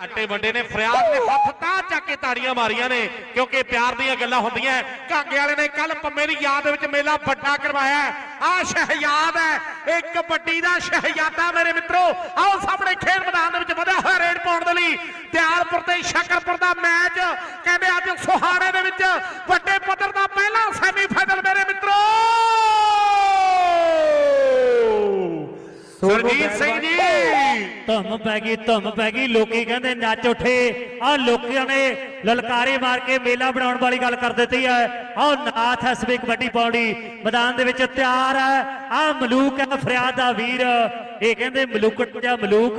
ਘਾਟੇ ਵੱਡੇ ਨੇ, ਫਰਿਆਦ ਨੇ, ਹੱਥ ਤਾਂ ਚੱਕ ਕੇ ਤਾੜੀਆਂ ਮਾਰੀਆਂ ਨੇ, ਕਿਉਂਕਿ ਪਿਆਰ ਦੀਆਂ ਗੱਲਾਂ ਹੁੰਦੀਆਂ ਕਾਂਗੇ ਵਾਲੇ ਨੇ ਕੱਲ ਪੰਮੇ ਦੀ ਯਾਦ ਵਿੱਚ ਮੇਲਾ ਵੱਡਾ ਕਰਵਾਇਆ ਆ ਸ਼ਹਿਯਾਦ ਹੈ ਇਹ ਕਬੱਡੀ ਦਾ ਸ਼ਹਿਯਾਦਾ ਮੇਰੇ ਮਿੱਤਰੋ, ਆਓ ਸਾਹਮਣੇ ਖੇਡ ਮੈਦਾਨ ਦੇ ਵਿੱਚ ਵਧਿਆ ਹੋਇਆ ਰੇਡ ਪਾਉਣ ਦੇ ਲਈ। ਤਿਆਰਪੁਰ ਤੇ ਸ਼ਕਰਪੁਰ ਦਾ ਮੈਚ, ਕਹਿੰਦੇ ਅੱਜ ਸੁਹਾਰੇ ਦੇ ਵਿੱਚ ਵੱਡੇ ਪੱਧਰ ਦਾ ਪਹਿਲਾ ਸੈਮੀਫਾਈਨਲ ਮੇਰੇ ਮਿੱਤਰੋ। ਸਰਜੀਤ ਸਿੰਘ ਜੀ! ਧੁੰਮ ਪੈ ਗਈ ਧੁੰਮ ਪੈ ਗਈ ਲੋਕੀ ਕਹਿੰਦੇ ਨੱਚ ਉੱਠੇ। ਆ ਲੋਕਾਂ ਨੇ ਲਲਕਾਰੇ ਮਾਰ ਕੇ ਮੇਲਾ ਬਣਾਉਣ ਵਾਲੀ ਗੱਲ ਕਰ ਦਿੱਤੀ ਹੈ। ਆਹ ਨਾਥ ਐਸਬੀ ਕਬੱਡੀ ਪੌੜੀ। ਮੈਦਾਨ ਦੇ ਵਿੱਚ ਤਿਆਰ ਹੈ। ਆ ਮਲੂਕ ਹੈ ਫਰਿਆਦ ਦਾ ਵੀਰ। ਇਹ ਕਹਿੰਦੇ ਮਲੂਕਟ ਜਾਂ ਮਲੂਕ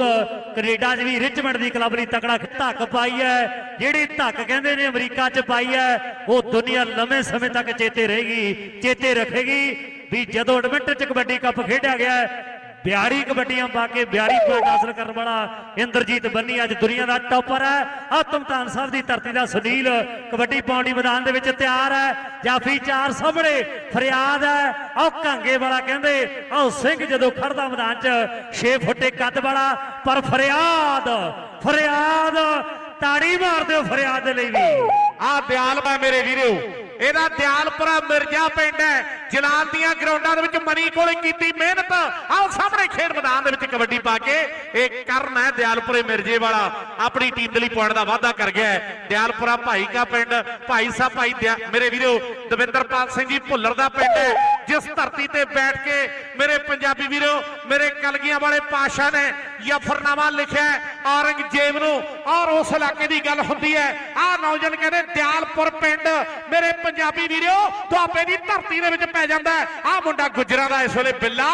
ਕੈਨੇਡਾ 'ਚ ਵੀ ਰਿਚਮੰਡ ਦੀ ਕਲੱਬ ਲਈ ਤਕੜਾ ਧੱਕ ਪਾਈ ਹੈ। ਜਿਹੜੀ ਧੱਕ ਕਹਿੰਦੇ ਨੇ ਅਮਰੀਕਾ 'ਚ ਪਾਈ ਹੈ ਉਹ ਦੁਨੀਆ ਲੰਮੇ ਸਮੇਂ ਤੱਕ ਚੇਤੇ ਰਹੇਗੀ ਚੇਤੇ ਰੱਖੇਗੀ ਵੀ ਜਦੋਂ ਐਡਮਿੰਟਨ 'ਚ ਕਬੱਡੀ ਕੱਪ ਖੇਡਿਆ ਗਿਆ ਹੈ, ਬਿਆਰੀ ਕਬੱਡੀਆਂ ਪਾ ਕੇ ਬਿਆਰੀ ਪੁਆਇੰਟ ਹਾਸਲ ਕਰਨ ਵਾਲਾ ਇੰਦਰਜੀਤ ਬੰਨੀ ਅੱਜ ਦੁਨੀਆ ਦਾ ਟੌਪਰ ਹੈ। ਆਤਮਤਾਨ ਸਾਹਿਬ ਦੀ ਧਰਤੀ ਦਾ ਸੁਨੀਲ ਕਬੱਡੀ ਪੌਂਡੀ ਮੈਦਾਨ ਦੇ ਵਿੱਚ ਤਿਆਰ ਹੈ। ਜਾਫੀ ਚਾਰ ਸਾਹਮਣੇ ਫਰਿਆਦ ਹੈ। ਆਹ ਕਾਂਗੇ ਵਾਲਾ ਕਹਿੰਦੇ ਆਹ ਸਿੰਘ ਜਦੋਂ ਖੜਦਾ ਮੈਦਾਨ 'ਚ 6 ਫੁੱਟੇ ਕੱਦ ਵਾਲਾ, ਪਰ ਫਰਿਆਦ ਫਰਿਆਦ, ਤਾੜੀ ਮਾਰ ਦਿਓ ਫਰਿਆਦ ਦੇ ਲਈ ਵੀ। ਆ ਮੈਂ ਮੇਰੇ ਵੀਰੋ, ਇਹਦਾ ਦਿਆਲਪੁਰਾ ਮਿਰਜ਼ਾ ਪਿੰਡ ਹੈ। ਜਲਾਲ ਦੀਆਂ ਗਰਾਊਂਡਾਂ ਦੇ ਵਿੱਚ ਮਨੀ ਕੋਲੇ ਕੀਤੀ ਮਿਹਨਤ। ਆਓ ਸਾਹਮਣੇ ਖੇਡ ਮੈਦਾਨ ਦੇ ਵਿੱਚ ਕਬੱਡੀ ਪਾ ਕੇ। ਇਹ ਕਰਨ ਹੈ ਦਿਆਲਪੁਰੇ ਮਿਰਜ਼ੇ ਵਾਲਾ। ਆਪਣੀ ਟੀਮ ਦੇ ਲਈ ਪੁਆਇੰਟ ਦਾ ਵਾਅਦਾ ਕਰ ਗਿਆ ਹੈ। ਦਿਆਲਪੁਰਾ ਭਾਈ ਕਾ ਪਿੰਡ। ਭਾਈ ਸਾਹਿਬ ਭਾਈ ਦਿਆ- ਮੇਰੇ ਵੀਰੋ, ਦਵਿੰਦਰਪਾਲ ਸਿੰਘ ਜੀ ਭੁੱਲਰ ਦਾ ਪਿੰਡ ਹੈ। ਜਿਸ ਧਰਤੀ ਤੇ ਬੈਠ ਕੇ ਮੇਰੇ ਪੰਜਾਬੀ ਵੀਰੋ, ਮੇਰੇ ਕਲਗੀਆਂ ਵਾਲੇ ਪਾਸ਼ਾ ਨੇ ਜਫਰਨਾਮਾ ਲਿਖਿਆ ਔਰੰਗਜ਼ੇਬ ਨੂੰ। ਔਰ ਉਸ ਇਲਾਕੇ ਦੀ ਗੱਲ ਹੁੰਦੀ ਹੈ, ਆਹ ਨੌਜਵਾਨ ਕਹਿੰਦੇ, ਦਿਆਲਪੁਰ ਪਿੰਡ, ਮੇਰੇ ਪੰਜਾਬੀ ਵੀਰੋ, ਦੁਆਬੇ ਦੀ ਧਰਤੀ ਦੇ ਵਿੱਚ ਪੈ ਜਾਂਦਾ ਹੈ। ਆਹ ਮੁੰਡਾ ਗੁਜਰਾਂ ਦਾ ਇਸ ਵੇਲੇ ਬਿੱਲਾ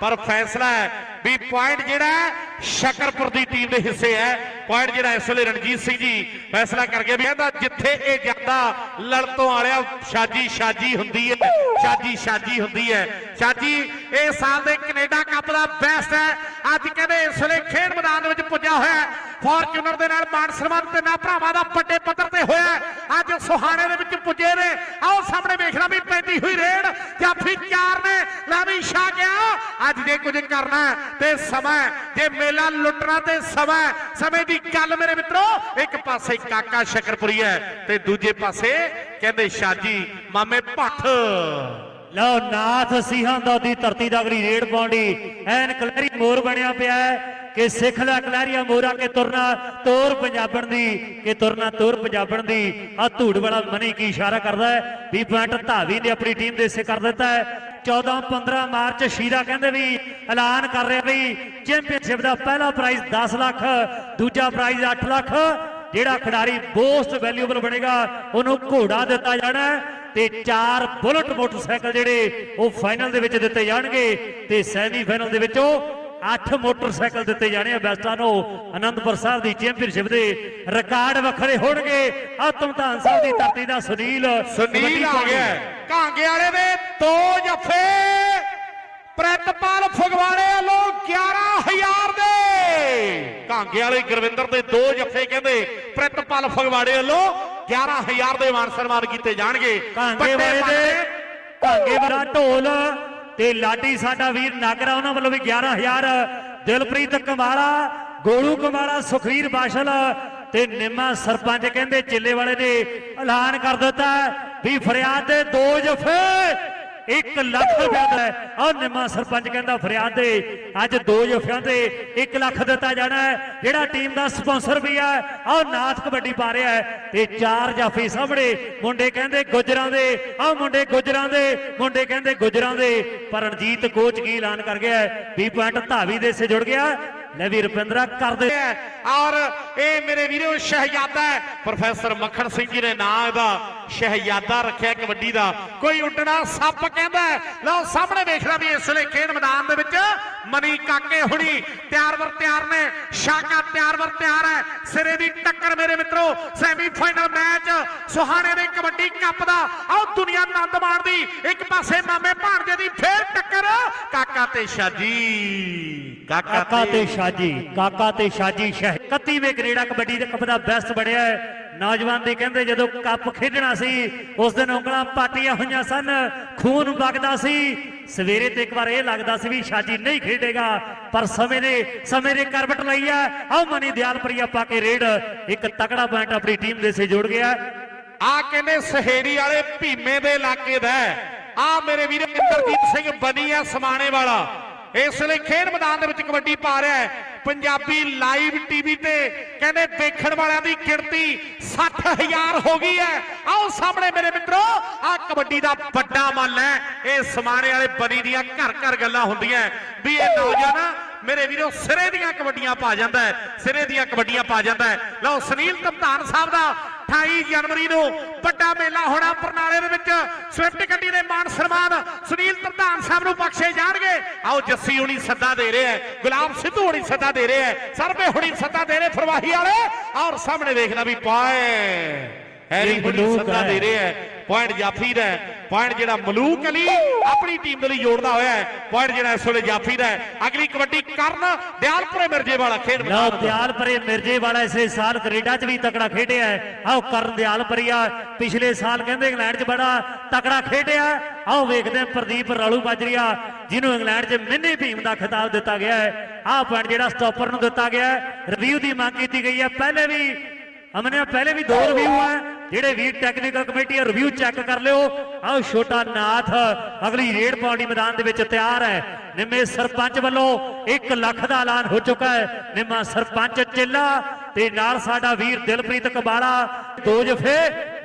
ਪਰ ਫੈਸਲਾ ਹੈ ਵੀ ਪੁਆਇੰਟ ਜਿਹੜਾ ਸ਼ਕਰਪੁਰ ਦੀ ਟੀਮ ਦੇ ਹਿੱਸੇ ਹੈ। ਪੁਆਇੰਟ ਜਿਹੜਾ ਇਸ ਵੇਲੇ ਰਣਜੀਤ ਸਿੰਘ ਜੀ ਫੈਸਲਾ ਕਰ ਗਏ ਵੀ ਕਹਿੰਦਾ ਜਿੱਥੇ ਇਹ ਜਾਂਦਾ, ਲੜਤੋਂ ਵਾਲਿਆ ਸ਼ਾਜੀ ਸ਼ਾਜੀ ਹੁੰਦੀ ਹੈ, ਸ਼ਾਜੀ ਸ਼ਾਜੀ ਹੁੰਦੀ ਹੈ। ਸ਼ਾਜੀ, ਇਹ ਸਾਲ ਦੇ ਕੈਨੇਡਾ ਕੱਪ ਦਾ ਬੈਸਟ ਹੈ। ਅੱਜ ਕਹਿੰਦੇ ਇਸ ਵੇਲੇ ਖੇਡ ਮੈਦਾਨ ਦੇ ਵਿੱਚ ਪੁੱਜਾ ਹੋਇਆ ਫੋਰਚੂਨਰ ਦੇ ਨਾਲ ਮਾਨ ਸਨਮਾਨ ਤੇ ਨਾ ਭਰਾਵਾਂ ਦਾ ਵੱਡੇ ਪੱਧਰ ਤੇ ਹੋਇਆ ਅੱਜ ਸੁਹਾਣੇ ਦੇ ਵਿੱਚ ਪੁੱਜੇ ਨੇ। ਆਓ ਸਾਹਮਣੇ ਵੇਖਣਾ ਵੀ ਪੈਂਦੀ ਹੋਈ ਰੇਡ ਜਾਫੀ ਚਾਰ ਨੇ। ਲੈ ਵੀ ਛਾ ਗਿਆ। ਅੱਜ ਜੇ ਕੁਝ ਕਰਨਾ ਤੇ ਸਮਾਂ ਜੇ ਮੇਲਾ ਲੁੱਟਣਾ ਤੇ ਸਮਾਂ ਸਮੇਂ ਦੀ ਗੱਲ ਮੇਰੇ ਮਿੱਤਰੋ, ਇੱਕ ਪਾਸੇ ਕਾਕਾ ਸ਼ਕਰਪੁਰੀ ਹੈ ਤੇ ਦੂਜੇ ਪਾਸੇ ਕਹਿੰਦੇ ਸ਼ਾਜੀ ਮਾਮੇ ਭੱਠ। ਲਓ, ਨਾਥ ਸਿੰਘਾਂ ਦਾ ਦੀ ਧਰਤੀ ਦਾ ਅਗਲੀ ਰੇਡ ਪਾਉਂਦੀ। ਐਨ ਕਲਰੀ ਮੋਰ ਬਣਿਆ ਪਿਆ ਹੈ। ਕਿ ਸਿੱਖ ਲੈ ਕਲੈਰੀਆ ਮੋਰਾ ਕੇ ਤੁਰਨਾ, ਤੋਰ ਪੰਜਾਬਣ ਦੀ, ਕਿ ਤੁਰਨਾ ਤੋਰ ਪੰਜਾਬਣ ਦੀ। ਆ ਧੂੜ ਵਾਲਾ ਮਨੀ ਕੀ ਇਸ਼ਾਰਾ ਕਰਦਾ ਹੈ? ਵੀ ਪੁਆਇੰਟ ਧਾਵੀ ਨੇ ਆਪਣੀ ਟੀਮ ਦੇ ਹਿੱਸੇ ਕਰ ਦਿੱਤਾ ਹੈ। 14 15 ਮਾਰਚ ਸ਼ੀਰਾ ਕਹਿੰਦੇ ਵੀ ਐਲਾਨ ਕਰ ਰਿਹਾ ਵੀ ਚੈਂਪੀਅਨਸ਼ਿਪ ਦਾ ਪਹਿਲਾ ਪ੍ਰਾਈਜ਼ 10 ਲੱਖ, ਦੂਜਾ ਪ੍ਰਾਈਜ਼ 8 ਲੱਖ। ਜਿਹੜਾ ਖਿਡਾਰੀ ਮੋਸਟ ਵੈਲਿਊਬਲ ਬਣੇਗਾ, ਉਹਨੂੰ ਘੋੜਾ ਦਿੱਤਾ ਜਾਣਾ ਤੇ ਚਾਰ ਬੁਲਟ ਮੋਟਰਸਾਈਕਲ ਜਿਹੜੇ ਉਹ ਫਾਈਨਲ ਦੇ ਵਿੱਚ ਦਿੱਤੇ ਜਾਣਗੇ ਤੇ ਸੈਮੀ ਫਾਈਨਲ ਦੇ ਵਿੱਚ ਉਹ 8 ਮੋਟਰਸਾਈਕਲ ਦਿੱਤੇ ਜਾਣੇ ਆ ਬੈਸਟਾਂ ਨੂੰ ਅਨੰਦਪੁਰ ਸਾਹਿਬ ਦੀ ਚੈਂਪੀਅਨਸ਼ਿਪ ਦੇ ਰਿਕਾਰਡ ਵੱਖਰੇ ਹੋਣਗੇ। ਆਤਮਧਾਨ ਸਾਹਿਬ ਦੀ ਧਰਤੀ ਦਾ ਸੁਨੀਲ ਸੁਨੀਲ ਆ ਗਿਆ। ਕਾਂਗੇ ਵਾਲੇ ਦੇ ਦੋ ਜੱਫੇ। ਪ੍ਰਿਤਪਾਲ ਫਗਵਾੜੇ ਵੱਲੋਂ 11000 ਦੇ। ਕਾਂਗੇ ਵਾਲੇ ਗੁਰਵਿੰਦਰ ਦੇ ਦੋ ਜੱਫੇ ਕਹਿੰਦੇ ਪ੍ਰਿਤਪਾਲ ਫਗਵਾੜੇ ਵੱਲੋਂ 11000 ਦੇ ਮਾਨ ਸਨਮਾਨ ਕੀਤੇ ਜਾਣਗੇ। ਕਾਂਗੇ ਵਾਲੇ ਦੇ ਕਾਂਗੇ ਵਾਲਾ ਢੋਲ ਤੇ ਲਾਡੀ ਸਾਡਾ ਵੀਰ ਨਾਗਰਾ, ਉਹਨਾਂ ਵੱਲੋਂ ਵੀ 11000 ਦਿਲਪ੍ਰੀਤ ਕਮਾਲਾ ਗੋਲੂ ਕਮਾਲਾ ਸੁਖਵੀਰ ਬਾਸ਼ਲ ਤੇ ਨਿੰਮਾ ਸਰਪੰਚ ਕਹਿੰਦੇ ਚਿੱਲੇ ਵਾਲੇ ਨੇ ਐਲਾਨ ਕਰ ਦਿੱਤਾ ਵੀ ਫਰਿਆਦ ਦੇ ਦੋ ਜਫੇ 1 ਲੱਖ ਰੁਪਏ ਦਾ ਹੈ। ਆਹ ਸਰਪੰਚ ਕਹਿੰਦਾ ਫਰਿਆਦ ਦੇ ਅੱਜ ਦੋ ਜਫਿਆਂ ਤੇ 1 ਲੱਖ ਦਿੱਤਾ ਜਾਣਾ ਹੈ। ਜਿਹੜਾ ਟੀਮ ਦਾ ਸਪਾਂਸਰ ਵੀ ਹੈ, ਆਹ ਨਾਥ ਕਬੱਡੀ ਪਾ ਰਿਹਾ ਹੈ। ਤੇ ਚਾਰ ਜਾਫੀ ਸਾਹਮਣੇ, ਮੁੰਡੇ ਕਹਿੰਦੇ ਗੁਜਰਾਂ ਦੇ, ਆਹ ਮੁੰਡੇ ਗੁਜਰਾਂ ਦੇ, ਮੁੰਡੇ ਕਹਿੰਦੇ ਗੁਜਰਾਂ ਦੇ। ਪਰ ਰਣਜੀਤ ਕੋਚ ਕੀ ਐਲਾਨ ਕਰ ਗਿਆ ਹੈ। ਵੀ ਪੁਆਇੰਟ ਧਾਵੀ ਦੇ ਸੇ ਜੁੜ ਗਿਆ। ਲੈ ਵੀ ਰੁਪਿੰਦਰਾ ਕਰ ਦੇ ਹੈ। ਔਰ ਇਹ ਮੇਰੇ ਵੀਰੋ ਸ਼ਹਿਜ਼ਾਦਾ ਪ੍ਰੋਫੈਸਰ ਮੱਖਣ ਸਿੰਘ ਜੀ ਨੇ ਨਾਂ ਇਹਦਾ ਸ਼ਹਿਜ਼ਾਦਾ ਰੱਖਿਆ ਕਬੱਡੀ ਦਾ। ਕੋਈ ਉੱਡਣਾ ਸੱਪ ਕਹਿੰਦਾ। ਲਓ ਸਾਹਮਣੇ ਵੇਖਣਾ ਵੀ ਇਸ ਵੇਲੇ ਖੇਡ ਮੈਦਾਨ ਦੇ ਵਿੱਚ ਮਨੀ ਕਾਕੇ ਹੁਣੀ ਤਿਆਰ ਵਰ ਤਿਆਰ ਨੇ। ਸ਼ਾਕਾ ਤਿਆਰ ਵਰ ਤਿਆਰ ਹੈ। ਸਿਰੇ ਦੀ ਟੱਕਰ ਮੇਰੇ ਮਿੱਤਰੋ ਸੈਮੀਫਾਈਨਲ ਮੈਚ ਸੁਹਾਣੇ ਦੇ ਕਬੱਡੀ ਕੱਪ ਦਾ। ਆਓ ਦੁਨੀਆ ਆਨੰਦ ਮਾਣਦੀ ਇੱਕ ਪਾਸੇ ਮਾਮੇ ਭਾਣਜੇ ਦੀ ਫੇਰ ਟੱਕਰ। ਕਾਕਾ ਤੇ ਸ਼ਾਜੀ ਕਾਕਾ ਤੇ ਸ਼ਾਜੀ ਕਾਕਾ ਤੇ ਸ਼ਾਜੀ ਸ਼ਹਿ 31ਵੇਂ ਕੈਨੇਡਾ ਕਬੱਡੀ ਦੇ ਕੱਪ ਦਾ ਬੈਸਟ ਬਣਿਆ ਹੈ। ਨੌਜਵਾਨ ਦੇ ਕਹਿੰਦੇ ਜਦੋਂ ਕੱਪ ਖੇਡਣਾ ਸੀ, ਉਸ ਦਿਨ ਉਂਗਲਾਂ ਪਾਟੀਆਂ ਹੋਈਆਂ ਸਨ, ਖੂਨ ਵਗਦਾ ਸੀ। ਸਵੇਰੇ ਤੇ ਇੱਕ ਵਾਰ ਇਹ ਲੱਗਦਾ ਸੀ ਵੀ ਸ਼ਾਜੀ ਨਹੀਂ ਖੇਡੇਗਾ, ਪਰ ਸਮੇਂ ਨੇ ਸਮੇਂ ਨੇ ਕਰਵਟ ਲਈ ਹੈ। ਆਹ ਮਨੀ ਦਿਆਲਪੁਰੀਆ ਪਾ ਕੇ ਰੇਡ। ਇੱਕ ਤਕੜਾ ਪੁਆਇੰਟ ਆਪਣੀ ਟੀਮ ਦੇ ਸੇ ਜੁੜ ਗਿਆ। ਆ ਕਹਿੰਦੇ ਸਹੇੜੀ ਵਾਲੇ ਭੀਮੇ ਦੇ ਇਲਾਕੇ ਦਾ ਆ ਮੇਰੇ ਵੀਰ ਇੰਦਰਜੀਤ ਸਿੰਘ ਬਣੀ ਆ ਸਮਾਣੇ ਵਾਲਾ। ਇਸ ਲਈ ਖੇਡ ਮੈਦਾਨ ਦੇ ਵਿੱਚ ਕਬੱਡੀ ਪਾ ਰਿਹਾ ਹੈ। ਪੰਜਾਬੀ ਲਾਈਵ ਟੀਵੀ ਤੇ ਕਹਿੰਦੇ ਦੇਖਣ ਵਾਲਿਆਂ ਦੀ ਗਿਣਤੀ 60000 ਹੋ ਗਈ ਹੈ। ਆਓ ਸਾਹਮਣੇ ਮੇਰੇ ਮਿੱਤਰੋ ਆ ਕਬੱਡੀ ਦਾ ਵੱਡਾ ਮੱਲ ਹੈ। ਇਹ ਸਮਾਣੇ ਵਾਲੇ ਬਨੀ ਦੀਆਂ ਘਰ ਘਰ ਗੱਲਾਂ ਹੁੰਦੀਆਂ ਵੀ ਇਹ ਨੌਜਵਾਨ, ਮੇਰੇ ਵੀਰੋ, ਸਿਰੇ ਦੀਆਂ ਕਬੱਡੀਆਂ ਪਾ ਜਾਂਦਾ ਹੈ। ਸਿਰੇ ਦੀਆਂ ਕਬੱਡੀਆਂ ਪਾ ਜਾਂਦਾ ਹੈ। ਲਓ ਸੁਨੀਲ ਤਮਤਾਨ ਸਾਹਿਬ ਦਾ 28 ਜਨਵਰੀ ਨੂੰ ਵੱਡਾ ਮੇਲਾ ਹੋਣਾ ਬਰਨਾਲੇ ਦੇ ਵਿੱਚ। ਸਵਿਫਟ ਗੱਡੀ ਦੇ ਮਾਨ ਸਨਮਾਨ ਸੁਨੀਲ ਪ੍ਰਧਾਨ ਸਾਹਿਬ ਨੂੰ ਬਖਸ਼ੇ ਜਾਣਗੇ। ਆਓ ਜੱਸੀ ਹੁਣੀ ਸੱਦਾ ਦੇ ਰਿਹਾ ਹੈ, ਗੁਲਾਮ ਸਿੱਧੂ ਹੁਣੀ ਸੱਦਾ ਦੇ ਰਿਹਾ ਹੈ, ਸਰਬੇ ਹੁਣੀ ਸੱਦਾ ਦੇ ਰਹੇ ਫਰਵਾਹੀ ਵਾਲੇ। ਔਰ ਸਾਹਮਣੇ ਦੇਖਣਾ ਵੀ ਪਾਏ। ਹੈਰੀ ਹੁਣੀ ਸੱਦਾ ਦੇ ਰਿਹਾ ਹੈ। ਪੁਆਇੰਟ ਜਾਫੀ ਦਾ ਪੁਆਇੰਟ ਜਿਹੜਾ ਮਲੂਕ ਅਲੀ ਆਪਣੀ ਟੀਮ ਦੇ ਲਈ ਜੋੜਦਾ ਹੋਇਆ ਹੈ। ਪੁਆਇੰਟ ਜਿਹੜਾ ਇਸ ਵੇਲੇ ਜਾਫੀ ਦਾ ਅਗਲੀ ਕਬੱਡੀ ਕਰਨ ਦਿਆਲਪੁਰੇ ਮਿਰਜੇ ਵਾਲਾ ਖੇਡ ਲਓ ਦਿਆਲਪੁਰੇ ਮਿਰਜੇ ਵਾਲਾ ਇਸੇ ਸਾਲ ਕੈਨੇਡਾ 'ਚ ਵੀ ਤਕੜਾ ਖੇਡਿਆ ਹੈ। ਆਓ ਕਰਨ ਦਿਆਲਪੁਰੀਆ ਪਿਛਲੇ ਸਾਲ ਕਹਿੰਦੇ ਇੰਗਲੈਂਡ 'ਚ ਬੜਾ ਤਕੜਾ ਖੇਡਿਆ। ਆਓ ਵੇਖਦੇ ਹਾਂ ਪ੍ਰਦੀਪ ਰਾਲੂ ਬਾਜਰੀਆ ਜਿਹਨੂੰ ਇੰਗਲੈਂਡ 'ਚ ਮਿੰਨੀ ਭੀਮ ਦਾ ਖਿਤਾਬ ਦਿੱਤਾ ਗਿਆ ਹੈ। ਆਹ ਪੁਆਇੰਟ ਜਿਹੜਾ ਸਟਾਪਰ ਨੂੰ ਦਿੱਤਾ ਗਿਆ ਹੈ। ਰਿਵਿਊ ਦੀ ਮੰਗ ਕੀਤੀ ਗਈ ਹੈ। ਪਹਿਲੇ ਵੀ ਅਮਨੇ ਪਹਿਲੇ ਵੀ ਦੋ ਰਿਵਿਊ ਹੈ ਜਿਹੜੇ ਵੀ ਟੈਕਨੀਕਲ ਕਮੇਟੀ ਰਿਵਿਊ ਚੈੱਕ ਕਰ ਲਿਓ ਆਓ ਛੋਟਾ ਨਾਥ ਅਗਲੀ ਰੇਡ ਪਾਉਣ ਮੈਦਾਨ ਦੇ ਵਿੱਚ ਤਿਆਰ ਹੈ ਨਿੰਮੇ ਸਰਪੰਚ ਵੱਲੋਂ 1 ਲੱਖ ਦਾ ਐਲਾਨ ਹੋ ਚੁੱਕਾ ਹੈ ਨਿੰਮਾ ਸਰਪੰਚ ਚੇਲਾ ਤੇ ਨਾਲ ਸਾਡਾ ਵੀਰ ਦਿਲਪ੍ਰੀਤ ਕਬਾਲਾ ਦੋ ਜਫੇ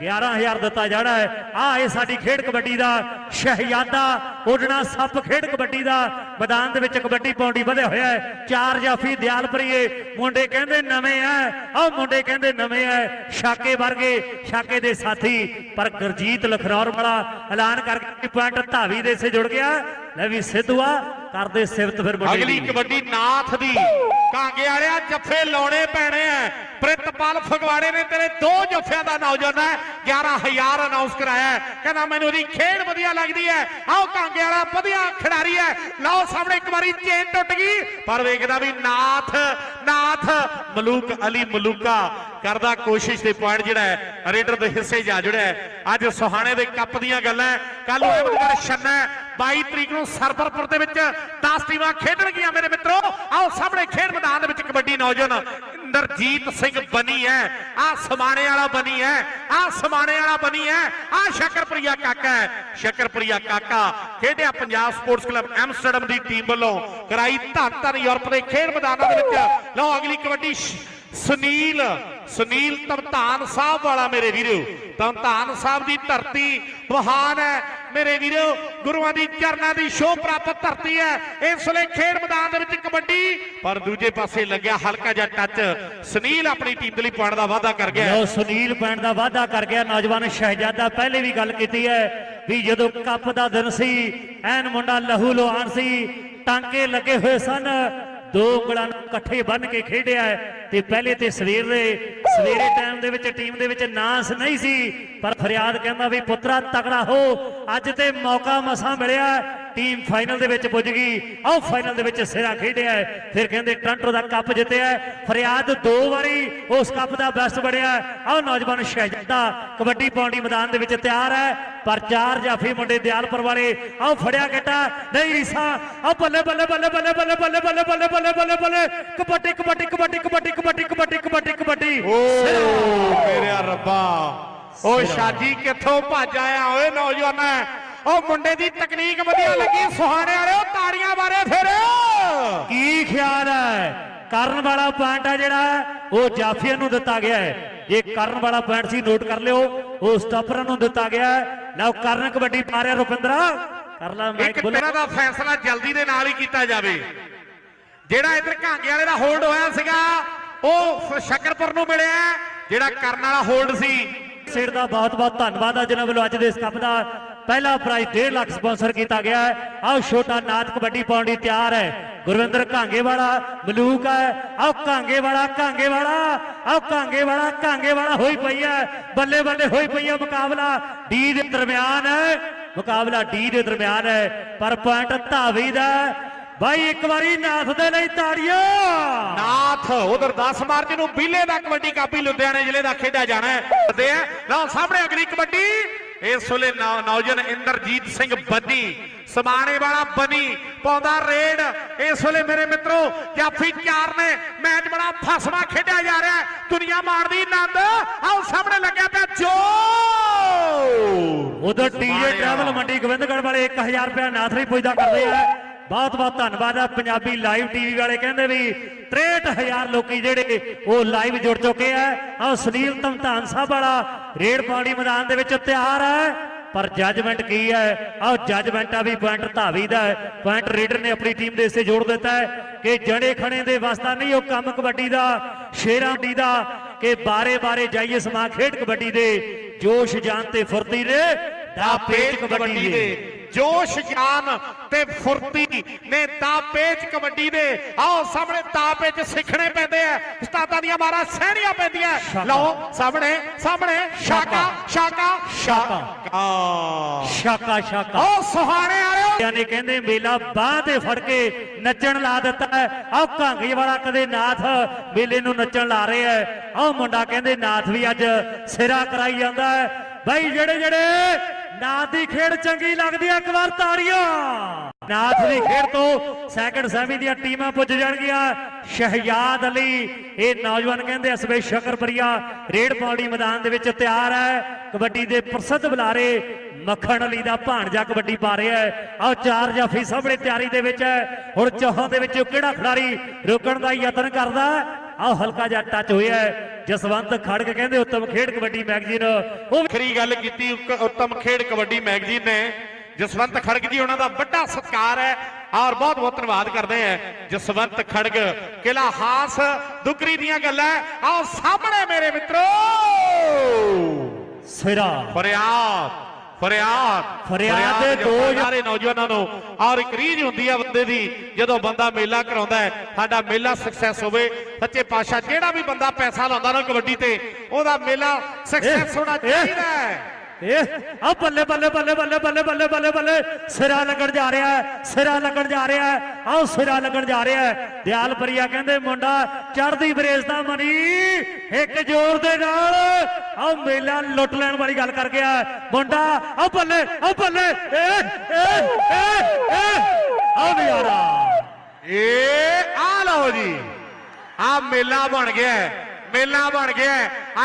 11000 ਦਿੱਤਾ ਜਾਣਾ ਹੈ। ਆ ਇਹ ਸਾਡੀ ਖੇਡ ਕਬੱਡੀ ਦਾ ਸ਼ਹਿਜ਼ਾਦਾ ਉਡਣਾ ਸੱਪ ਖੇਡ ਕਬੱਡੀ ਦਾ ਮੈਦਾਨ ਦੇ ਵਿੱਚ ਕਬੱਡੀ ਪਾਉਂਦੀ ਵਧਿਆ ਹੋਇਆ ਹੈ। ਚਾਰ ਜਾਫੀ ਦਿਆਲਪੁਰੀਏ ਮੁੰਡੇ ਕਹਿੰਦੇ ਨਵੇਂ ਆ। ਆਹ ਮੁੰਡੇ ਕਹਿੰਦੇ ਨਵੇਂ ਆ। ਸ਼ਾਕੇ ਵਰਗੇ ਸਾਕੇ ਦੇ ਸਾਥੀ। ਪਰ ਗੁਰਜੀਤ ਲਖਨੌਰ ਵਾਲਾ ਐਲਾਨ ਕਰਕੇ ਪੁਆਇੰਟ ਧਾਵੀ ਦੇ ਸੇ ਜੁੜ ਗਿਆ। ਲੈ ਵੀ ਸਿੱਧੂਆ ਕਰਦੇ ਸਿਫਤ ਫਿਰ ਮੁੰਡੇ ਅਗਲੀ। ਕਬੱਡੀ ਨਾਥ ਦੀ ਕਾਂਗੇ ਵਾਲਿਆ ਜੱਫੇ ਲਾਉਣੇ ਪੈਣੇ ਆ ਪ੍ਰਿਤਪਾਲ ਫਗਵਾੜੇ ਨੇ ਤੇਰੇ ਦੋ ਜੱਫਿਆਂ ਦਾ ਨੌਜਵਾਨ ਹੈ 11000 ਅਨਾਉਂਸ ਕਰਾਇਆ। ਕਹਿੰਦਾ ਮੈਨੂੰ ਉਹਦੀ ਖੇਡ ਵਧੀਆ ਲੱਗਦੀ ਹੈ ਆਓ ਕਾਂਗੇ ਵਾਲਾ ਵਧੀਆ ਖਿਡਾਰੀ ਹੈ ਲਓ ਸਾਹਮਣੇ ਇੱਕ ਵਾਰੀ ਚੇਨ ਟੁੱਟ ਗਈ ਪਰ ਵੇਖਦਾ ਵੀ ਨਾਥ ਨਾਥ ਮਲੂਕ ਅਲੀ ਮਲੂਕਾ ਕਰਦਾ ਕੋਸ਼ਿਸ਼ ਤੇ ਪੁਆਇੰਟ ਜਿਹੜਾ ਹੈ ਰੇਡਰ ਦੇ ਹਿੱਸੇ ਜਾ ਜੁੜਿਆ। ਅੱਜ ਸੁਹਾਣੇ ਦੇ ਕੱਪ ਦੀਆਂ ਗੱਲਾਂ ਕੱਲ ਨੂੰ ਅਹਿਮਦਗੜ੍ਹ ਛੰਨਾ। 22 ਤਰੀਕ ਨੂੰ ਸਰਬਰਪੁਰ ਦੇ ਵਿੱਚ 10 ਟੀਮਾਂ ਖੇਡਣਗੀਆਂ ਮੇਰੇ ਮਿੱਤਰੋ। ਆਓ ਸਾਹਮਣੇ ਖੇਡ ਮੈਦਾਨ ਦੇ ਵਿੱਚ ਕਬੱਡੀ ਨੌਜਵਾਨ ਇੰਦਰਜੀਤ ਸਿੰਘ ਬਣੀ ਹੈ ਆ ਸਮਾਣੇ ਵਾਲਾ ਬਣੀ ਹੈ ਆ ਸਮਾਣੇ ਵਾਲਾ ਬਣੀ ਹੈ ਆ ਸ਼ਕਰਪ੍ਰਿਆ ਕਾਕਾ ਹੈ ਸ਼ਕਰਪ੍ਰਿਆ ਕਾਕਾ ਖੇਡਿਆ ਪੰਜਾਬ ਸਪੋਰਟਸ ਕਲੱਬ ਐਮਸਟਰਡਮ ਦੀ ਟੀਮ ਵੱਲੋਂ। ਕਰਾਈ ਧੰਨ ਧੰਨ ਯੂਰਪ ਦੇ ਖੇਡ ਮੈਦਾਨਾਂ ਦੇ ਵਿੱਚ। ਲਓ ਅਗਲੀ ਕਬੱਡੀ ਸੁਨੀਲ ਸੁਨੀਲ ਤਮਤਾਨ ਸਾਹਿਬ ਵਾਲਾ ਮੇਰੇ ਵੀਰੋ। ਤਮਤਾਨ ਸਾਹਿਬ ਦੀ ਧਰਤੀ ਮਹਾਨ ਹੈ ਮੇਰੇ ਵੀਰੋ, ਗੁਰੂਆਂ ਦੀ ਚਰਨਾਂ ਦੀ ਸ਼ੋਭ ਪ੍ਰਾਪਤ ਧਰਤੀ ਹੈ। ਇਸ ਵੇਲੇ ਖੇਡ ਮੈਦਾਨ ਦੇ ਵਿੱਚ ਕਬੱਡੀ, ਪਰ ਦੂਜੇ ਪਾਸੇ ਲੱਗਿਆ ਹਲਕਾ ਜਿਹਾ ਟੱਚ ਸੁਨੀਲ ਆਪਣੀ ਟੀਮ ਦੇ ਲਈ ਪਾਉਣ ਦਾ ਵਾਅਦਾ ਕਰ ਗਿਆ। ਹੈ। ਸੁਨੀਲ ਪੈਣ ਦਾ ਵਾਅਦਾ ਕਰ ਗਿਆ। ਨੌਜਵਾਨ ਸ਼ਹਿਜ਼ਾਦਾ ਪਹਿਲੇ ਵੀ ਗੱਲ ਕੀਤੀ ਹੈ ਵੀ ਜਦੋਂ ਕੱਪ ਦਾ ਦਿਨ ਸੀ, ਐਨ ਮੁੰਡਾ ਲਹੂ ਲੋਹਾਨ ਸੀ, ਟਾਂਕੇ ਲੱਗੇ ਹੋਏ ਸਨ। ਦੋ ਉਂਗਲਾਂ ਨੂੰ ਇਕੱਠੇ ਬੰਨ ਕੇ ਖੇਡਿਆ ਤੇ ਪਹਿਲੇ ਤੇ ਸਵੇਰ ਦੇ ਸਵੇਰੇ ਟਾਈਮ ਦੇ ਵਿੱਚ ਟੀਮ ਦੇ ਵਿੱਚ ਨਾਸ ਨਹੀਂ ਸੀ, ਪਰ ਫਰਿਆਦ ਕਹਿੰਦਾ ਵੀ ਪੁੱਤਰਾ ਤਕੜਾ ਹੋ, ਅੱਜ ਤੇ ਮੌਕਾ ਮਸਾਂ ਮਿਲਿਆ। ਟੀਮ ਫਾਈਨਲ ਦੇ ਵਿੱਚ ਪੁੱਜ ਗਈ ਆਹ ਫਾਈਨਲ ਦੇ ਵਿੱਚ ਸਿਰਾ ਖੇਡਿਆ ਹੈ। ਫਿਰ ਕਹਿੰਦੇ ਟ੍ਰਾਂਟੋ ਦਾ ਕੱਪ ਜਿੱਤਿਆ। ਫਰਿਆਦ ਦੋ ਵਾਰੀ ਉਸ ਕੱਪ ਦਾ ਬੈਸਟ ਬਣਿਆ ਆਹ ਨੌਜਵਾਨ ਸ਼ਹਿਜ਼ਾਦਾ ਕਬੱਡੀ ਪਾਉਂਦੀ ਮੈਦਾਨ ਦੇ ਵਿੱਚ ਤਿਆਰ ਹੈ ਪਰ ਚਾਰ ਜਾਫੀ ਮੁੰਡੇ ਦਿਆਲਪੁਰ ਵਾਲੇ ਆਹ ਫੜਿਆ ਗੇਟਾ ਨਹੀਂ ਰੀਸਾ ਆਹ ਬੱਲੇ ਬੱਲੇ ਬੱਲੇ ਬੱਲੇ ਬੱਲੇ ਬੱਲੇ ਬੱਲੇ ਬੱਲੇ ਬੱਲੇ ਬੱਲੇ ਬੱਲੇ ਕਬੱਡੀ ਕਬੱਡੀ ਕਬੱਡੀ ਕਬੱਡੀ ਕਬੱਡੀ ਕਬੱਡੀ ਕਬੱਡੀ ਕਬੱਡੀ ਓ ਮੇਰੇ ਰੱਬਾ ਓ ਸ਼ਾਜੀ ਕਿੱਥੋਂ ਭੱਜ ਆਇਆ ਓਏ ਨੌਜਵਾਨਾ ਓ ਮੁੰਡੇ ਦੀ ਤਕਨੀਕ ਵਧੀਆ ਲੱਗੀ ਸੁਹਾਣੇ ਵਾਲਿਓ ਤਾੜੀਆਂ ਮਾਰੇ ਫਿਰ। ਕੀ ਖਿਆਲ ਹੈ? ਕਰਨ ਵਾਲਾ ਪੁਆਇੰਟ ਹੈ ਜਿਹੜਾ ਉਹ ਜਾਫੀਆਂ ਨੂੰ ਦਿੱਤਾ ਗਿਆ ਹੈ। ਜੇ ਕਰਨ ਵਾਲਾ ਪੁਆਇੰਟ ਸੀ ਨੋਟ ਕਰ ਲਿਓ ਉਹ ਸਟਾਪਰਾਂ ਨੂੰ ਦਿੱਤਾ ਗਿਆ ਹੈ। ਲਓ ਕਰਨ ਕਬੱਡੀ ਮਾਰਿਆ ਰੁਪਿੰਦਰਾ। ਕਰ ਲਾ ਇੱਕ ਮੈਚ ਬੋਲ। ਤੇਰਾ ਦਾ ਫੈਸਲਾ ਜਲਦੀ ਦੇ ਨਾਲ ਹੀ ਕੀਤਾ ਜਾਵੇ। ਜਿਹੜਾ ਇਧਰ ਘਾਂਗੇ ਵਾਲੇ ਦਾ ਹੋਲਡ ਹੋਇਆ ਸੀਗਾ ਉਹ ਸ਼ਕਰਪੁਰ ਨੂੰ ਮਿਲਿਆ ਜਿਹੜਾ ਕਰਨ ਵਾਲਾ ਹੋਲਡ ਸੀ। ਸਿਰ ਦਾ ਬਹੁਤ ਬਹੁਤ ਧੰਨਵਾਦ ਆ ਜਿਨ੍ਹਾਂ ਵੱਲੋਂ ਅੱਜ ਦੇ ਇਸ ਕੱਪ ਦਾ। ਪਹਿਲਾ ਪ੍ਰਾਈਜ਼ 1.5 ਲੱਖ ਸਪਾਂਸਰ ਕੀਤਾ ਗਿਆ ਹੈ। ਆਓ ਛੋਟਾ ਨਾਥ ਕਬੱਡੀ ਪਾਉਣ ਲਈ ਤਿਆਰ ਹੈ। ਗੁਰਵਿੰਦਰ ਕਾਂਗੇ ਵਾਲਾ ਮਲੂਕ ਹੈ। ਆਓ ਕਾਂਗੇ ਵਾਲਾ ਕਾਂਗੇ ਵਾਲਾ ਆਓ ਕਾਂਗੇ ਵਾਲਾ ਕਾਂਗੇ ਵਾਲਾ ਹੋਈ ਪਈ ਹੈ। ਬੱਲੇ ਬੱਲੇ ਹੋਈ ਪਈ ਹੈ ਮੁਕਾਬਲਾ। ਡੀ ਦੇ ਦਰਮਿਆਨ ਹੈ। ਮੁਕਾਬਲਾ ਡੀ ਦੇ ਦਰਮਿਆਨ ਹੈ। ਪਰ ਪੁਆਇੰਟ ਧਾਵੀ ਦਾ ਹੈ। ਬਾਈ, ਇੱਕ ਵਾਰੀ ਨਾਥ ਦੇ ਲਈ ਤਾੜੀਆਂ। ਨਾਥ, ਉਧਰ 10 ਮਾਰਚ ਨੂੰ ਬੀਲੇ ਦਾ ਕਬੱਡੀ ਕਾਪੀ ਲੁਧਿਆਣੇ ਜ਼ਿਲ੍ਹੇ ਦਾ ਖੇਡਿਆ ਜਾਣਾ ਹੈ। ਤੇ ਸਾਹਮਣੇ ਅਗਲੀ ਕਬੱਡੀ। ਇਸ ਵੇਲੇ ਨੌਜਵਾਨ ਇੰਦਰਜੀਤ ਸਿੰਘ ਬੱਦੀ ਸਮਾਣੇ ਵਾਲਾ ਬਨੀ ਪਾਉਂਦਾ ਰੇਡ। ਇਸ ਵੇਲੇ ਮੇਰੇ ਮਿੱਤਰੋ ਜਾਫੀ ਚਾਰ ਨੇ ਮੈਚ ਬੜਾ ਫਸਵਾ ਖੇਡਿਆ ਜਾ ਰਿਹਾ। ਦੁਨੀਆ ਮਾਰਦੀ ਆਨੰਦ ਆਓ ਸਾਹਮਣੇ ਲੱਗਿਆ ਪਿਆ ਜੋਰ ਉਧਰ ਟੀਜੇ ਟਰੈਵਲ ਮੰਡੀ ਗੋਬਿੰਦਗੜ੍ਹ ਵਾਲੇ 1000 ਰੁਪਏ ਨਾਥਰੀ ਪੁੱਜਦਾ ਕਰਦੇ ਆ। ਬਹੁਤ ਬਹੁਤ ਧੰਨਵਾਦ ਆ ਪੰਜਾਬੀ ਲਾਈਵ ਟੀਵੀ ਵਾਲੇ ਕਹਿੰਦੇ ਵੀ 63000 ਲੋਕੀ ਜਿਹੜੇ ਉਹ ਲਾਈਵ ਜੁੜ ਚੁੱਕੇ ਆ। ਆਹ ਸੁਨੀਲ ਧਮਧਾਨ ਸਾਹਿਬ ਵਾਲਾ ਰੇਡ ਪਾਣੀ ਮੈਦਾਨ ਦੇ ਵਿੱਚ ਤਿਆਰ ਹੈ ਪਰ ਜੱਜਮੈਂਟ ਕੀ ਹੈ ਆਹ ਜੱਜਮੈਂਟ ਆ ਵੀ ਪੁਆਇੰਟ ਧਾਵੀ ਦਾ ਪੁਆਇੰਟ ਰੀਡਰ ਨੇ ਆਪਣੀ ਟੀਮ ਦੇ ਹਿੱਸੇ ਜੋੜ ਦਿੱਤਾ ਹੈ ਕਿ ਜਣੇ ਖਣੇ ਦੇ ਵਾਸਤਾ ਨਹੀਂ, ਉਹ ਕੰਮ ਕਬੱਡੀ ਦਾ, ਸ਼ੇਰਾਂ ਦੀ ਦਾ ਕਿ ਬਾਰੇ ਬਾਰੇ ਜਾਈਏ ਸਮਾ ਖੇਡ ਕਬੱਡੀ ਦੇ। ਜੋਸ਼ ਜਾਨ ਤੇ ਫੁਰਤੀ ਨੇ ਦਾ ਪੇਚ ਕਬੱਡੀ ਦੇ। ਜੋਸ਼ ਜਾਨ ਤੇ ਫੁਰਤੀ ਨੇ ਤਾਪੇਚ ਕਬੱਡੀ ਦੇ। ਆਓ ਸਾਹਮਣੇ ਤਾਪੇਚ ਸਿੱਖਣੇ ਪੈਂਦੇ ਆ। ਉਸਤਾਦਾਂ ਦੀਆਂ ਮਾਰਾਂ ਸਹਿਣੀਆਂ ਪੈਂਦੀਆਂ। ਲਓ ਸਾਹਮਣੇ ਸਾਹਮਣੇ ਸ਼ਾਕਾ ਸ਼ਾਕਾ ਸ਼ਾਕਾ। ਸ਼ਾਕਾ। ਸ਼ਾਕਾ ਓ ਸੁਹਾਣੇ ਵਾਲਿਓ। ਯਾਨੀ ਕਹਿੰਦੇ ਮੇਲਾ ਬਾਹ ਤੇ ਫੜ ਕੇ ਨੱਚਣ ਲਾ ਦਿੱਤਾ ਹੈ। ਆਹ ਕਾਂਗੀ ਵਾਲਾ ਕਦੇ ਨਾਥ ਮੇਲੇ ਨੂੰ ਨੱਚਣ ਲਾ ਰਿਹਾ ਹੈ। ਆਹ ਮੁੰਡਾ ਕਹਿੰਦੇ ਨਾਥ ਵੀ ਅੱਜ ਸਿਰਾ ਕਰਾਈ ਜਾਂਦਾ ਹੈ। ਬਾਈ ਜਿਹੜੇ ਜਿਹੜੇ? ਨਾਥ ਦੀ ਖੇਡ ਚੰਗੀ ਲੱਗਦੀ ਹੈ ਇੱਕ ਵਾਰ ਤਾੜੀਆਂ ਨਾਥ ਦੀ ਖੇਡ ਤੋਂ ਸੈਕੰਡ ਸੈਮੀ ਦੀਆਂ ਟੀਮਾਂ ਪੁੱਜ ਜਾਣਗੀਆਂ। ਸ਼ਹਿਜ਼ਾਦ ਅਲੀ, ਇਹ ਨੌਜਵਾਨ ਕਹਿੰਦੇ ਅਸਵੇ ਸ਼ਕਰਪੁਰੀਆ ਰੇਡ ਪੌੜੀ ਮੈਦਾਨ ਦੇ ਵਿੱਚ ਤਿਆਰ ਹੈ। ਕਬੱਡੀ ਦੇ ਪ੍ਰਸਿੱਧ ਬੁਲਾਰੇ ਮੱਖਣ ਅਲੀ ਦਾ ਭਾਣਜਾ ਕਬੱਡੀ ਪਾ ਰਿਹਾ ਹੈ। ਆਹ ਚਾਰ ਜਾਫੀ ਸਾਹਮਣੇ ਤਿਆਰੀ ਦੇ ਵਿੱਚ ਹੈ। ਹੁਣ ਚੌਹਾਂ ਦੇ ਵਿੱਚ ਕਿਹੜਾ ਖਿਡਾਰੀ ਰੋਕਣ ਦਾ ਯਤਨ ਕਰਦਾ? ਆਹ ਹਲਕਾ ਜਿਹਾ ਟੱਚ ਹੋਇਆ ਹੈ। ਜਸਵੰਤ ਖੜਕ ਕਹਿੰਦੇ ਉੱਤਮ ਖੇਡ ਕਬੱਡੀ ਮੈਗਜ਼ੀਨ। ਉਹ ਖਰੀ ਗੱਲ ਕੀਤੀ ਉੱਤਮ ਖੇਡ ਕਬੱਡੀ ਮੈਗਜ਼ੀਨ ਨੇ। ਜਸਵੰਤ ਖੜਗ ਜੀ ਉਹਨਾਂ ਦਾ ਵੱਡਾ ਸਤਿਕਾਰ ਹੈ। ਔਰ ਬਹੁਤ ਬਹੁਤ ਧੰਨਵਾਦ ਕਰਦੇ ਆ ਜਸਵੰਤ ਖੜਗ ਕਿਲਾ ਹਾਸ ਦੁਕਰੀ ਦੀਆਂ ਗੱਲਾਂ। ਆਓ ਸਾਹਮਣੇ ਮੇਰੇ ਮਿੱਤਰੋ! ਸਿਰਾ। ਫਰਿਆਦ। ਫਰਿਆਦ ਫਰਿਆਦ ਦੇ ਦੋ ਸਾਰੇ ਨੌਜਵਾਨਾਂ ਨੂੰ ਔਰ ਇੱਕ ਰੀਝ ਹੁੰਦੀ ਆ ਬੰਦੇ ਦੀ ਜਦੋਂ ਬੰਦਾ ਮੇਲਾ ਕਰਾਉਂਦਾ ਹੈ ਸਾਡਾ ਮੇਲਾ ਸਕਸੈਸ ਹੋਵੇ ਸੱਚੇ ਪਾਤਸ਼ਾਹ ਜਿਹੜਾ ਵੀ ਬੰਦਾ ਪੈਸਾ ਲਾਉਂਦਾ ਨਾ ਕਬੱਡੀ ਤੇ ਉਹਦਾ ਮੇਲਾ ਸਕਸੈਸ ਹੋਣਾ ਚਾਹੀਦਾ ਹੈ। ਇਹ ਆ ਬੱਲੇ ਬੱਲੇ ਬੱਲੇ ਬੱਲੇ ਬੱਲੇ ਬੱਲੇ ਬੱਲੇ ਬੱਲੇ ਸਿਰਾ ਲੱਗਣ ਜਾ ਰਿਹਾ ਹੈ, ਸਿਰਾ ਲੱਗਣ ਜਾ ਰਿਹਾ ਹੈ ਆਹ ਸਿਰਾ ਲੱਗਣ ਜਾ ਰਿਹਾ ਹੈ। ਦਿਆਲ ਕਹਿੰਦੇ, ਮੁੰਡਾ ਚੜਦੀ ਬਰੇਸ ਦਾ ਮਨੀ, ਇੱਕ ਜ਼ੋਰ ਦੇ ਨਾਲ। ਆਹ ਮੇਲਾ ਲੁੱਟ ਲੈਣ ਵਾਲੀ ਗੱਲ ਕਰ ਗਿਆ ਮੁੰਡਾ ਆ ਬੱਲੇ ਆ ਬੱਲੇ, ਏ ਏ ਏ ਆ ਨਜ਼ਾਰਾ। ਏ ਆ ਲਓ ਜੀ। ਆ ਮੇਲਾ ਬਣ ਗਿਆ ਮੇਲਾ ਬਣ ਗਿਆ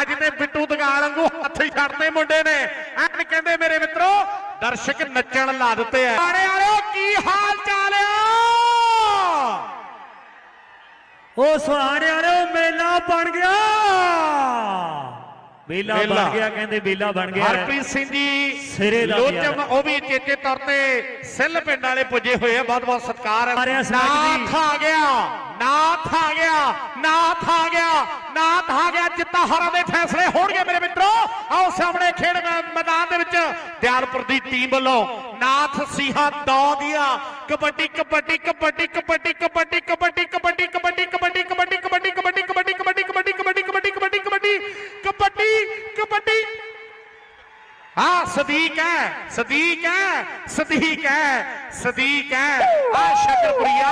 ਅੱਜ ਤੇ ਬਿੱਟੂ ਦਗਾਲ ਵਾਂਗੂ ਹੱਥ ਹੀ ਛੱਡਦੇ ਮੁੰਡੇ ਨੇ। ਐਨ ਕਹਿੰਦੇ ਮੇਰੇ ਮਿੱਤਰੋ, ਦਰਸ਼ਕ ਨੱਚਣ ਲਾ ਦਿੱਤੇ ਆ। ਆਣੇ ਵਾਲਿਓ, ਕੀ ਹਾਲ ਚਾਲ ਆ? ਉਹ ਸੁਹਾਣੇ ਵਾਲਿਓ, ਮੇਲਾ ਬਣ ਗਿਆ। ਮੇਲਾ। ਬਣ ਗਿਆ ਕਹਿੰਦੇ ਮੇਲਾ ਬਣ ਗਿਆ ਹਰਪ੍ਰੀਤ ਸਿੰਘ ਜੀ ਸਿਰੇ ਦਾ ਲੋਚਮ। ਉਹ ਵੀ ਚੇਚੇ ਤੌਰ ਤੇ ਸਿੱਲ ਪਿੰਡ ਵਾਲੇ ਪੁੱਜੇ ਹੋਏ ਆ ਬਹੁਤ ਬਹੁਤ ਸਤਿਕਾਰ ਹੈ। ਨਾਥ ਆ ਗਿਆ ਨਾਥ ਆ ਗਿਆ ਨਾਥ ਆ ਗਿਆ ਨਾਥ ਆ ਗਿਆ ਜਿੱਤਾ ਹਾਰਾਂ ਦੇ ਫੈਸਲੇ ਹੋਣਗੇ ਮੇਰੇ ਮਿੱਤਰੋ ਆਓ ਸਾਹਮਣੇ ਖੇਡ ਮੈਦਾਨ ਦੇ ਵਿੱਚ ਦਿਆਲਪੁਰ ਦੀ ਟੀਮ ਵੱਲੋਂ ਨਾਥ ਸਿੰਘਾਂ ਦੌ ਦੀਆਂ ਕਬੱਡੀ ਕਬੱਡੀ ਕਬੱਡੀ ਕਬੱਡੀ ਕਬੱਡੀ ਕਬੱਡੀ ਕਬੱਡੀ ਕਬੱਡੀ ਕਬੱਡੀ ਕਬੱਡੀ ਕਬੱਡੀ ਕਬੱਡੀ ਕਬੱਡੀ ਕਬੱਡੀ ਕਬੱਡੀ ਕਬੱਡੀ ਕਬੱਡੀ ਕਬੱਡੀ ਕਬੱਡੀ ਹਾਂ ਸਦੀਕ ਹੈ ਸਦੀਕ ਹੈ ਸਦੀਕ ਹੈ ਸਦੀਕ ਹੈ। ਆ ਸ਼ਕਰਪੁਰੀਆ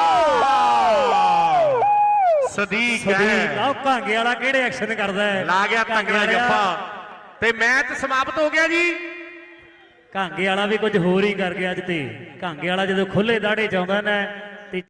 ਸਦੀਕ ਹੈ। ਆਹ ਕਾਂਗੇ ਵਾਲਾ ਕਿਹੜੇ ਐਕਸ਼ਨ ਕਰਦਾ ਹੈ? ਲਾ ਗਿਆ ਤੰਗੜਾ ਜੱਫਾ। ਤੇ ਮੈਚ ਸਮਾਪਤ ਹੋ ਗਿਆ ਜੀ। ਕਾਂਗੇ ਵਾਲਾ ਵੀ ਕੁਝ ਹੋਰ ਹੀ ਕਰ ਗਿਆ ਅੱਜ ਤੇ। ਕਾਂਗੇ ਵਾਲਾ ਜਦੋਂ ਖੁੱਲੇ ਦਾੜੇ ਚ ਆਉਂਦਾ ਨਾ